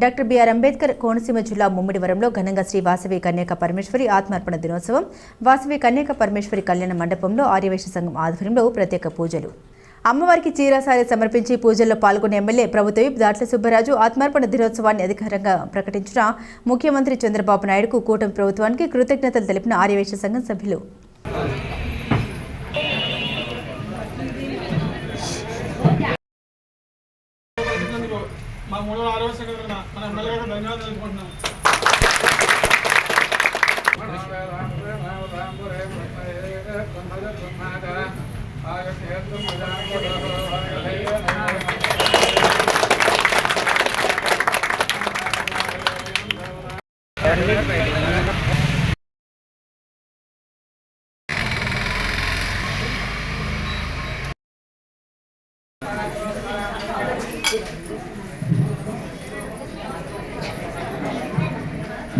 Doctor BR Ambedkar Konaseema జిల్లా ముమ్మిడివరంలో ఘనంగా శ్రీ వాసవి కన్యాక పరమేశ్వరి ఆత్మార్పణ దినోత్సవం వాసవి కన్యాక పరమేశ్వరి కళ్యాణ మండపంలో ఆర్యవేశ సంఘం ఆధ్వర్యంలో ప్రత్యేక పూజలు. అమ్మవారికి చీరాసారి సమర్పించి పూజల్లో పాల్గొన్న ఎమ్మెల్యే ప్రభుత్వ దాట్ల సుబ్బరాజు ఆత్మార్పణ దినోత్సవాన్ని అధికారంగా ప్రకటించిన ముఖ్యమంత్రి చంద్రబాబు నాయుడుకు కూటమి ప్రభుత్వానికి కృతజ్ఞతలు తెలిపిన ఆర్యవేశ సంఘం సభ్యులు మా మూడో ఆరో సంఘటన మన ఎమ్మెల్యే గారు ధన్యవాదాలు తెలుపుకుంటున్నాం అన్నకంటే చాలా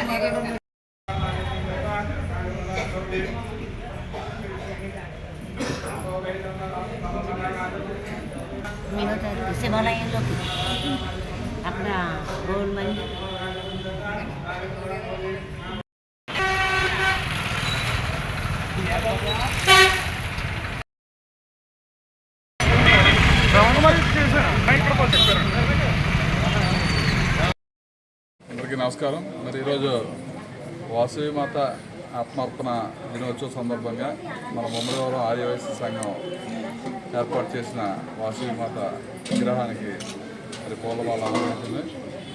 ఫ్రీ భోజనాలు ఇవాళ ఇవాళ మేము శివాలయంలోకి అక్కడ గోల్డ్ మంది అందరికీ నమస్కారం. మరి ఈరోజు వాసవి మాత ఆత్మార్పణ దినోత్సవం సందర్భంగా మన ముమ్మడివరం ఆర్యవైశ్య సంఘం ఏర్పాటు చేసిన వాసవి మాత విగ్రహానికి మరి పూలమాల అలంకరించింది.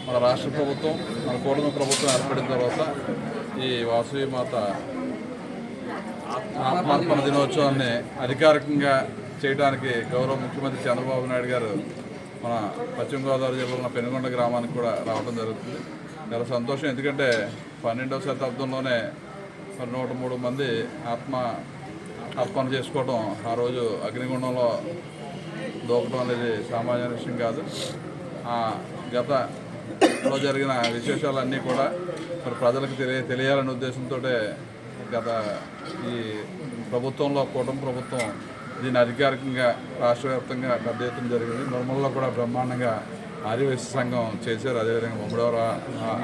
మన రాష్ట్ర ప్రభుత్వం మన కూటమి ప్రభుత్వం ఏర్పడిన తర్వాత ఈ వాసవి మాత ఆత్మార్పణ దినోత్సవాన్ని అధికారికంగా చేయడానికి గౌరవ ముఖ్యమంత్రి చంద్రబాబు నాయుడు గారు మన పశ్చిమ గోదావరి జిల్లాలో పెనుగొండ గ్రామానికి కూడా రావడం జరుగుతుంది. చాలా సంతోషం. ఎందుకంటే పన్నెండవ శతాబ్దంలోనే మరి నూట మూడు మంది ఆత్మ అర్పణ చేసుకోవడం ఆ రోజు అగ్నిగుండంలో దూకడం అనేది సామాన్య విషయం కాదు. ఆ గతలో జరిగిన విశేషాలన్నీ కూడా మరి ప్రజలకు తెలియ తెలియాలనే ఉద్దేశంతో గత ఈ ప్రభుత్వంలో కూటమి ప్రభుత్వం దీన్ని అధికారికంగా రాష్ట్ర వ్యాప్తంగా పెద్ద ఎత్తున జరిగింది. నిర్మల్లో కూడా బ్రహ్మాండంగా ఆర్యవైశ్య సంఘం చేశారు. అదేవిధంగా ముమ్మడివర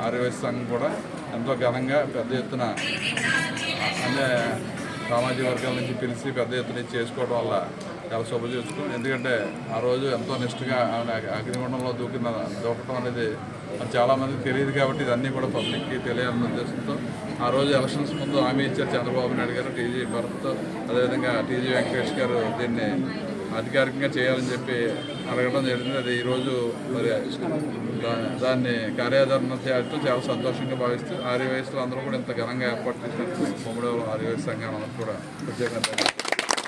ఆర్యవైశ్య సంఘం కూడా ఎంతో ఘనంగా పెద్ద ఎత్తున అనే సామాజిక వర్గాల నుంచి పిలిచి పెద్ద ఎత్తున చేసుకోవడం వల్ల చాలా శుభ ఎందుకంటే ఆ రోజు ఎంతో నిష్ఠగా ఆమె అగ్నిగుండంలో దూకిన దూకటం అనేది అది చాలామందికి తెలియదు కాబట్టి ఇదన్నీ కూడా పబ్లిక్కి తెలియాలన్న ఉద్దేశంతో ఆ రోజు ఎలక్షన్స్ ముందు హామీ ఇచ్చారు చంద్రబాబు నాయుడు గారు టీజీ భరత్ అదేవిధంగా టీజీ వెంకటేష్ గారు దీన్ని అధికారికంగా చేయాలని చెప్పి అడగడం జరిగింది. అది ఈరోజు మరి దా- దాన్ని కార్యాచరణ చేయడం చాలా సంతోషంగా భావిస్తూ ఆర్య అందరూ కూడా ఇంత ఘనంగా ఏర్పాటు చేసినట్టు ముమ్మడి ఆర్యవయస్ సంఘం అందరూ కూడా ప్రత్యేకంగా